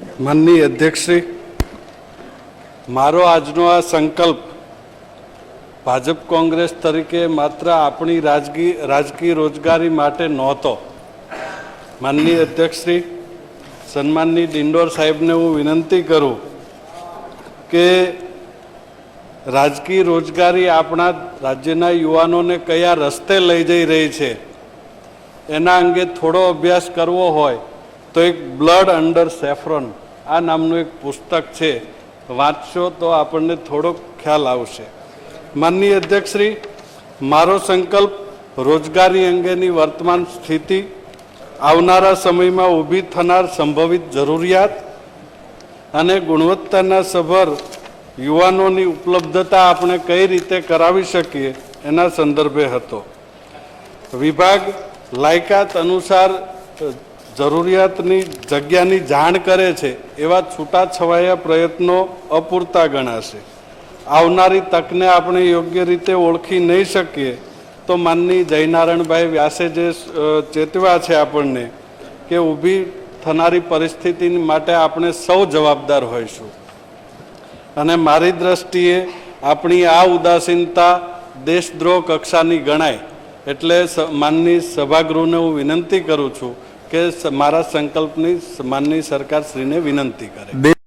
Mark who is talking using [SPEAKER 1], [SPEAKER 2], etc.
[SPEAKER 1] માનની અધ્યક્ષશ્રી, મારો આજનો આ સંકલ્પ ભાજપ કોંગ્રેસ તરીકે માત્ર આપણી રાજકીય રાજકીય રોજગારી માટે નહોતો. માનની અધ્યક્ષશ્રી, સન્માનની ડિંડોર સાહેબને હું વિનંતી કરું કે રાજકીય રોજગારી આપણા રાજ્યના યુવાનોને કયા રસ્તે લઈ જઈ રહી છે, એના અંગે થોડો અભ્યાસ કરવો હોય તો એક બ્લડ અંડર સેફ્રોન, આ નામનું એક પુસ્તક છે. વાંચશો તો આપણને થોડોક ખ્યાલ આવશે. માનનીય અધ્યક્ષશ્રી, મારો સંકલ્પ રોજગારી અંગેની વર્તમાન સ્થિતિ, આવનારા સમયમાં ઊભી થનાર સંભવિત જરૂરિયાત અને ગુણવત્તાના સભર યુવાનોની ઉપલબ્ધતા આપણે કઈ રીતે કરાવી શકીએ એના સંદર્ભે હતો. વિભાગ લાયકાત અનુસાર જરૂરિયાતની જગ્યાની જાણ કરે છે, એવા છૂટાછવાયા પ્રયત્નો અપૂરતા ગણાશે. આવનારી તકને આપણે યોગ્ય રીતે ઓળખી નહીં શકીએ, તો માનની જયનારાયણભાઈ વ્યાસે જે ચેતવા છે આપણને કે ઊભી થનારી પરિસ્થિતિ માટે આપણે સૌ જવાબદાર હોઈશું. અને મારી દ્રષ્ટિએ આપણી આ ઉદાસીનતા દેશદ્રોહ કક્ષાની ગણાય, એટલે માનની સભાગૃહને હું વિનંતી કરું છું કે મારા સંકલ્પની માનની સરકારશ્રીને વિનંતી કરે.